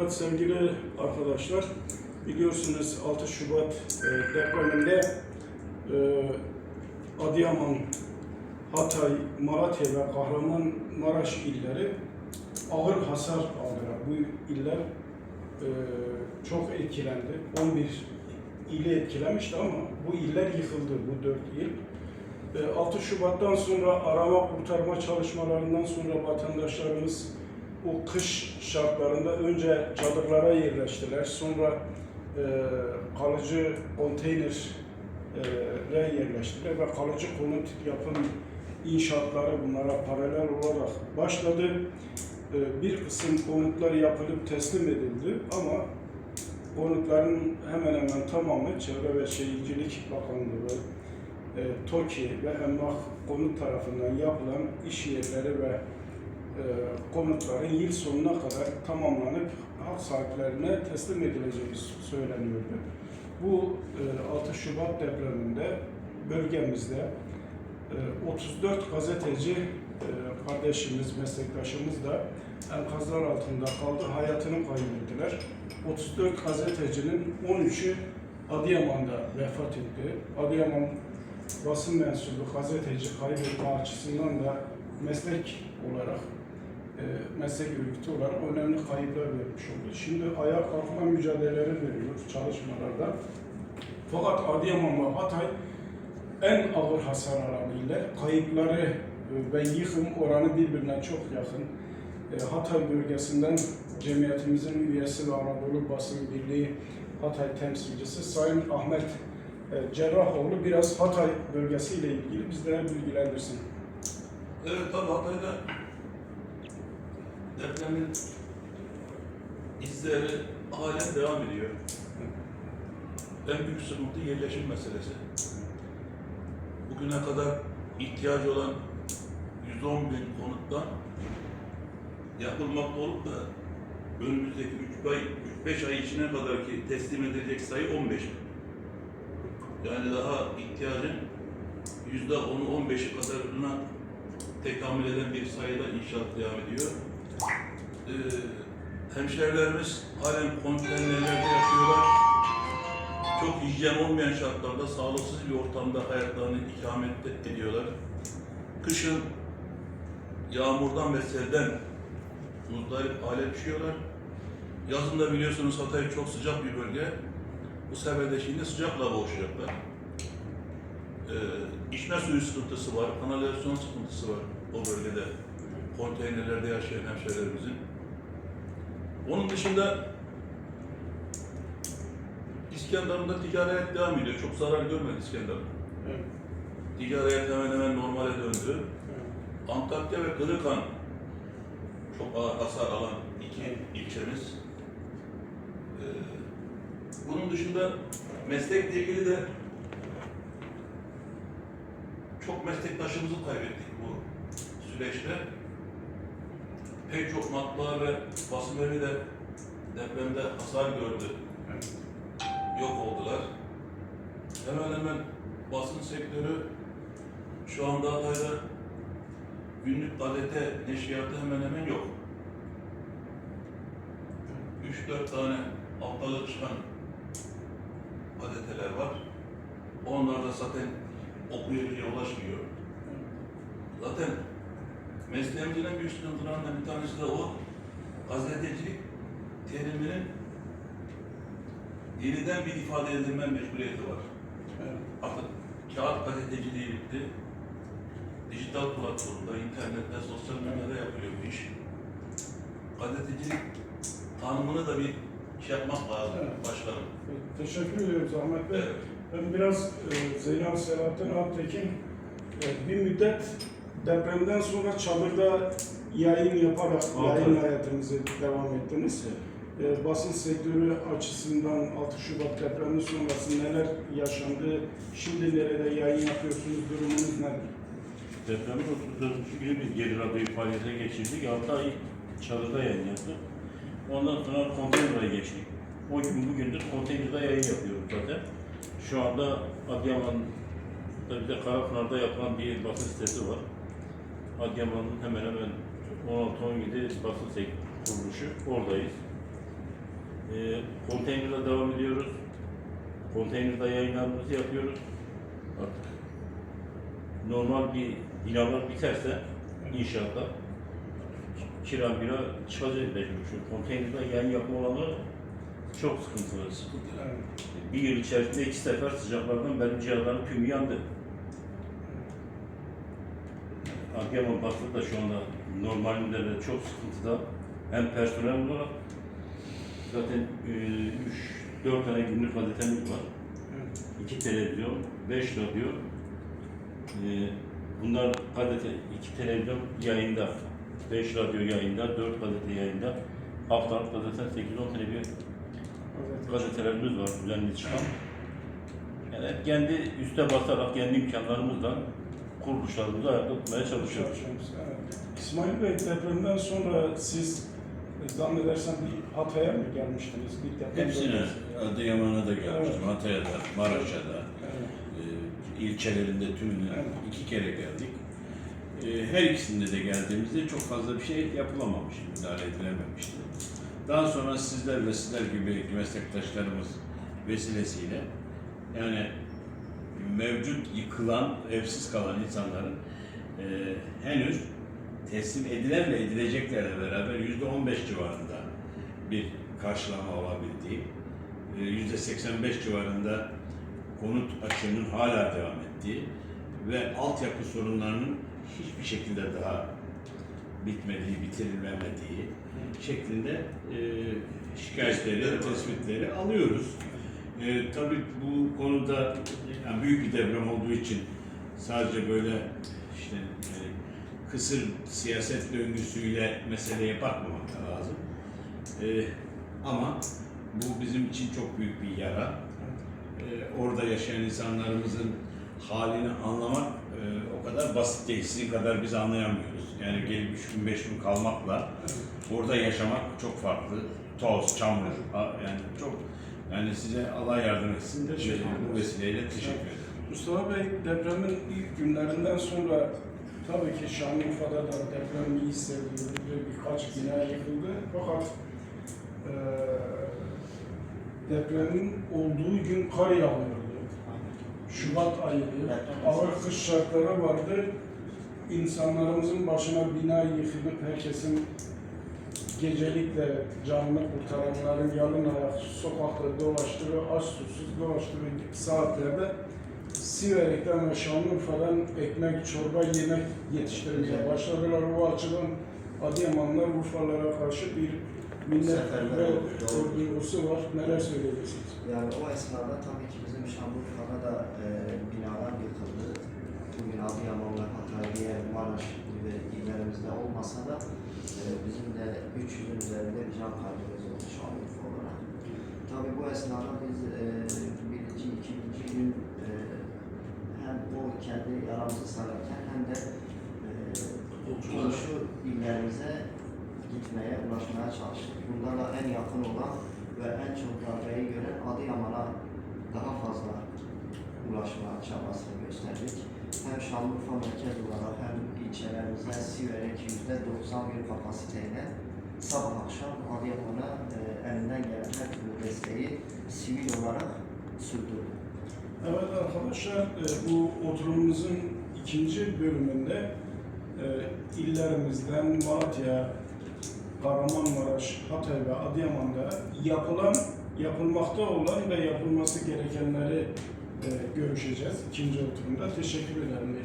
Evet sevgili arkadaşlar, biliyorsunuz 6 Şubat e, depreminde e, Adıyaman, Hatay, Malatya ve Kahramanmaraş illeri ağır hasar aldılar. Bu iller e, çok etkilendi. 11 ili etkilemişti ama bu iller yıkıldı, bu 4 il. E, 6 Şubat'tan sonra arama kurtarma çalışmalarından sonra vatandaşlarımız o kış şartlarında önce çadırlara yerleştiler. Sonra e, kalıcı konteynere yerleştiler ve kalıcı konut yapım inşaatları bunlara paralel olarak başladı. E, bir kısım konutlar yapılıp teslim edildi ama konutların hemen hemen tamamı Çevre ve Şehircilik Bakanlığı e, TOKİ ve Emlak Konut tarafından yapılan iş yerleri ve konutların yıl sonuna kadar tamamlanıp hak sahiplerine teslim edileceği söyleniyordu. Bu e, 6 Şubat depreminde bölgemizde e, 34 gazeteci e, kardeşimiz, meslektaşımız da enkazlar altında kaldı, hayatını kaybettiler. 34 gazetecinin 13'ü Adıyaman'da vefat etti. Adıyaman basın mensubu gazeteci kaybetme açısından da meslek olarak e, meslek örgütü olarak önemli kayıplar vermiş oldu. Şimdi ayağa kalkma mücadeleleri veriyor çalışmalarda. Fakat Adıyaman ve Hatay en ağır hasar alan. Kayıpları e, ve yıkım oranı birbirine çok yakın. E, Hatay bölgesinden cemiyetimizin üyesi ve Anadolu Basın Birliği Hatay temsilcisi Sayın Ahmet e, Cerrahoğlu biraz Hatay bölgesiyle ilgili bizlere bilgilendirsin. Evet tabii Hatay'da depremin izleri halen devam ediyor. En büyük sıkıntı yerleşim meselesi. Bugüne kadar ihtiyacı olan 110 bin konuttan yapılmakta olup da önümüzdeki 3 ay, 3-5 ay içine kadar ki teslim edilecek sayı 15 bin. Yani daha ihtiyacın %10'u 15'i kadarına tekamül eden bir sayıda inşaat devam ediyor. Ee, hemşehrilerimiz halen konteynerlerde yaşıyorlar. Çok hijyen olmayan şartlarda sağlıksız bir ortamda hayatlarını ikamet ediyorlar. Kışın yağmurdan ve selden muzdarip hale düşüyorlar. Yazın biliyorsunuz Hatay çok sıcak bir bölge. Bu sefer de şimdi sıcakla boğuşacaklar. Ee, içme suyu sıkıntısı var, kanalizasyon sıkıntısı var o bölgede. Konteynerlerde yaşayan hemşehrilerimizin. Onun dışında İskenderun'da ticaret devam ediyor. Çok zarar görmedi İskenderun. Evet. Ticaret hemen hemen normale döndü. Evet. Antakya ve Kırıkan çok ağır hasar alan iki ilçemiz. Ee, bunun dışında meslekle ilgili de çok meslektaşımızı kaybettik bu süreçte. Pek çok matbaa ve basın evi de depremde hasar gördü. Yok oldular. Hemen hemen basın sektörü şu anda Hatay'da günlük gazete neşriyatı hemen hemen yok. 3-4 tane haftalık çıkan gazeteler var. Onlar da zaten okuyucuya ulaşmıyor. Zaten mesleğimizin en büyük sıkıntılarından bir tanesi de o. Gazetecilik teriminin yeniden bir ifade edilme mecburiyeti var. Evet. Artık kağıt gazeteciliği bitti. Dijital platformda, internette, sosyal medyada yapılıyor bu iş. Gazetecilik tanımını da bir şey yapmak lazım Evet. başkanım. Teşekkür ediyoruz Ahmet Bey. Evet. Ben biraz e, Zeynep Selahattin Altekin e, bir müddet depremden sonra çadırda yayın yaparak Evet. yayın hayatınızı devam ettiniz. E, basın sektörü açısından 6 Şubat depremi sonrası neler yaşandı? Şimdi nerede yayın yapıyorsunuz? Durumunuz nedir? Depremin 34. günü biz geri radyoyu faaliyete geçirdik. 6 ay çadırda yayın yaptık. Ondan sonra konteynere geçtik. O gün bugündür konteynerde yayın yapıyoruz zaten. Şu anda Adıyaman'da bir de Karapınar'da yapılan bir basın sitesi var. Adıyaman'ın hemen hemen 16-17 basın kuruluşu oradayız. Konteynerda devam ediyoruz. Konteynerda yayınlarımızı yapıyoruz. Artık normal bir binalar biterse inşaatta kira bira çıkacak mecbur. Çünkü konteynerde yayın yapma olanı çok sıkıntılı. Bir yıl içerisinde iki sefer sıcaklardan benim cihazlarım tümü yandı. Adıyaman Bastık da şu anda normalinde de çok sıkıntıda. Hem personel olarak zaten 3-4 tane günlük gazetemiz var. Evet. 2 televizyon, 5 radyo. E, bunlar gazete, 2 televizyon yayında, 5 radyo yayında, 4 gazete yayında. Haftalık gazete 8-10 tane bir gazetelerimiz var düzenli çıkan. Yani kendi üste basarak, kendi imkanlarımızla kuruluşlarımızı ayakta tutmaya çalışıyoruz. İsmail Bey depremden sonra siz e, zannedersem bir Hatay'a mı gelmiştiniz? Bir deprem Hepsine, bölgesi. Adıyaman'a da gelmiştim, Evet. Hatay'a da, Maraş'a da, Evet. e, ilçelerinde tümüne Evet. iki kere geldik. E, her ikisinde de geldiğimizde çok fazla bir şey yapılamamış, müdahale edilememişti. Daha sonra sizler ve sizler gibi meslektaşlarımız vesilesiyle yani mevcut yıkılan, evsiz kalan insanların e, henüz teslim edilen ve edileceklerle beraber yüzde on beş civarında bir karşılama olabildiği, e, yüzde 85 civarında konut açığının hala devam ettiği ve altyapı sorunlarının hiçbir şekilde daha bitmediği, bitirilemediği şeklinde e, şikayetleri, tespitleri alıyoruz. E, tabii bu konuda yani büyük bir deprem olduğu için sadece böyle işte e, kısır siyaset döngüsüyle meseleye bakmamak lazım. E, ama bu bizim için çok büyük bir yara. E, orada yaşayan insanlarımızın halini anlamak e, o kadar basit değil. Sizin kadar biz anlayamıyoruz. Yani gelip üç gün beş gün kalmakla orada yaşamak çok farklı. Toz, çamur, yani çok yani size Allah yardım etsin. Teşekkür E, Bu vesileyle teşekkür ederim. Mustafa Bey depremin ilk günlerinden sonra tabii ki Şanlıurfa'da da deprem iyi hissedildi. Birkaç bina yıkıldı. Fakat eee depremin olduğu gün kar yağıyordu. Şubat ayıydı. Ağır kış şartları vardı. İnsanlarımızın başına bina yıkılıp herkesin gecelikle canını kurtaranların yalın ayak sokakta dolaştığı, aç susuz dolaştığı saatlerde Siverek'ten ve Şanlıurfa'dan ekmek, çorba, yemek yetiştirmeye başladılar. Bu açıdan Adıyamanlar Urfalara karşı bir minnet ve duygusu var. Neler söyleyeceksiniz? Yani o esnada tabii ki bizim Şanlıurfa'da da e, binalar yıkıldı. Bugün Adıyaman ve Hatay, Maraş gibi illerimizde olmasa da e, bizim de 300'ün üzerinde bir can kaybımız oldu Şanlıurfa olarak. Tabii bu esnada biz e, birinci, ikinci gün e, hem o kendi yaramızı sararken hem de e, komşu illerimize gitmeye, ulaşmaya çalıştık. Bunda da en yakın olan ve en çok darbeyi gören Adıyaman'a daha fazla ulaşma çabasını gösterdik. Şanlıurfa merkez olarak hem ilçelerimizde Siverek yüzde 91 kapasiteyle sabah akşam Adıyaman'a e, elinden gelen her türlü desteği sivil olarak sürdürdü. Evet arkadaşlar e, bu oturumumuzun ikinci bölümünde e, illerimizden Malatya, Kahramanmaraş, Hatay ve Adıyaman'da yapılan, yapılmakta olan ve yapılması gerekenleri görüşeceğiz ikinci oturumda. Teşekkür ederim.